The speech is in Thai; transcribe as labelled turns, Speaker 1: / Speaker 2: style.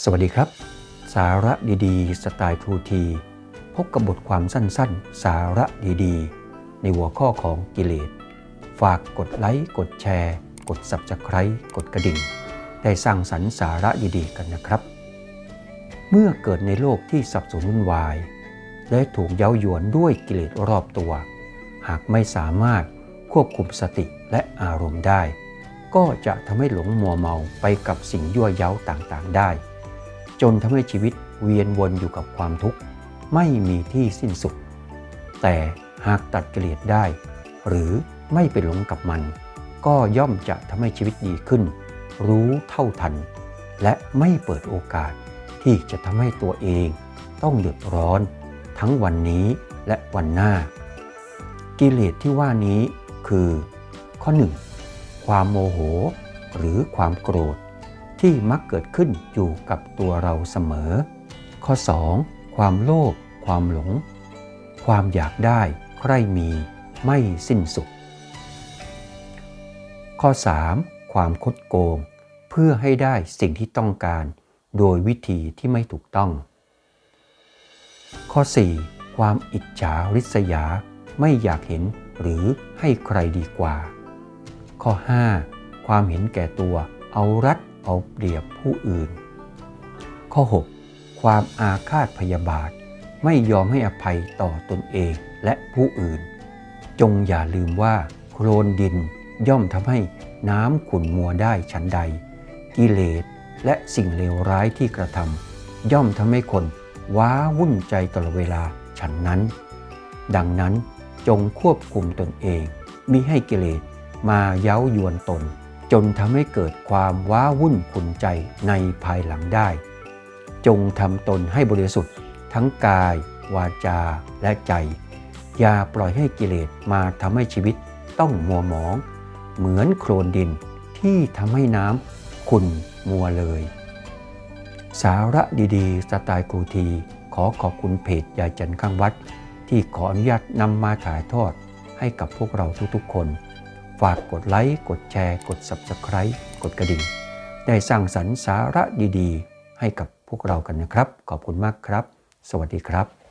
Speaker 1: สวัสดีครับ สาระดีๆ สไตล์ครูที พบกับบทความสั้นๆ สาระดีๆ ในหัวข้อของกิเลส ฝากกดไลค์ กดแชร์ กด Subscribe กดกระดิ่ง ได้สร้างสรรค์สาระดีๆ กันนะครับ เมื่อเกิดในโลกที่สับสนวุ่นวาย และถูกเย้ายวนด้วยกิเลสรอบตัว หากไม่สามารถควบคุมสติและอารมณ์ได้ ก็จะทำให้หลงมัวเมาไปกับสิ่งยั่วเย้าต่างๆได้ จนทำให้ชีวิตเวียนวนอยู่กับความทุกข์ ไม่มีที่สิ้นสุด แต่หากตัดกิเลสได้ หรือไม่ไปหลงกับมัน ก็ย่อมจะทำให้ชีวิตดีขึ้น รู้เท่าทัน และไม่เปิดโอกาสที่จะทำให้ตัวเองต้องเดือดร้อน ทั้งวันนี้และวันหน้า กิเลสที่ว่านี้คือ ข้อ 1. ความโมโห หรือความโกรธ ที่มักเกิดขึ้นอยู่กับตัวเราเสมอ ข้อ 2. ความโลภความหลง ความอยากได้ใคร่มีไม่สิ้นสุด ข้อ 3. ความคดโกง เพื่อให้ได้สิ่งที่ต้องการ โดยวิธีที่ไม่ถูกต้อง ข้อ 4. ความอิจฉาริษยาไม่อยากเห็นหรือให้ใครดีกว่า ข้อ 5. ความเห็นแก่ตัวเอารัด เอาเปรียบผู้อื่น ข้อ 6. ความอาฆาตพยาบาท ไม่ยอมให้อภัยต่อตนเองและผู้อื่น จงอย่าลืมว่าโคลนดินย่อมทำให้น้ำขุ่นมัวได้ฉันใด กิเลสและสิ่งเลวร้ายที่กระทำย่อมทำให้คนว้าวุ่นใจตลอดเวลาฉันนั้น ดังนั้นจงควบคุมตนเองมิให้กิเลสมาเย้ายวนตน จนทำให้เกิดความว้าวุ่นขุนใจในภายหลังได้ จงทำตนให้บริสุทธิ์ทั้งกาย วาจาและใจ อย่าปล่อยให้กิเลสมาทำให้ชีวิตต้องมัวหมอง เหมือนโคลนดินที่ทำให้น้ำขุ่นมัวเลย สาระดีๆ สไตล์ครูที ขอขอบคุณเพจยายจันข้างวัด ที่ขออนุญาตนำมาถ่ายทอดให้กับพวกเราทุกๆคน ฝากกดไลค์ กดแชร์ กด Subscribe กดกระดิ่ง ได้สร้างสรรค์สาระดีๆ ให้กับพวกเรากันนะครับ ขอบคุณมากครับ สวัสดีครับ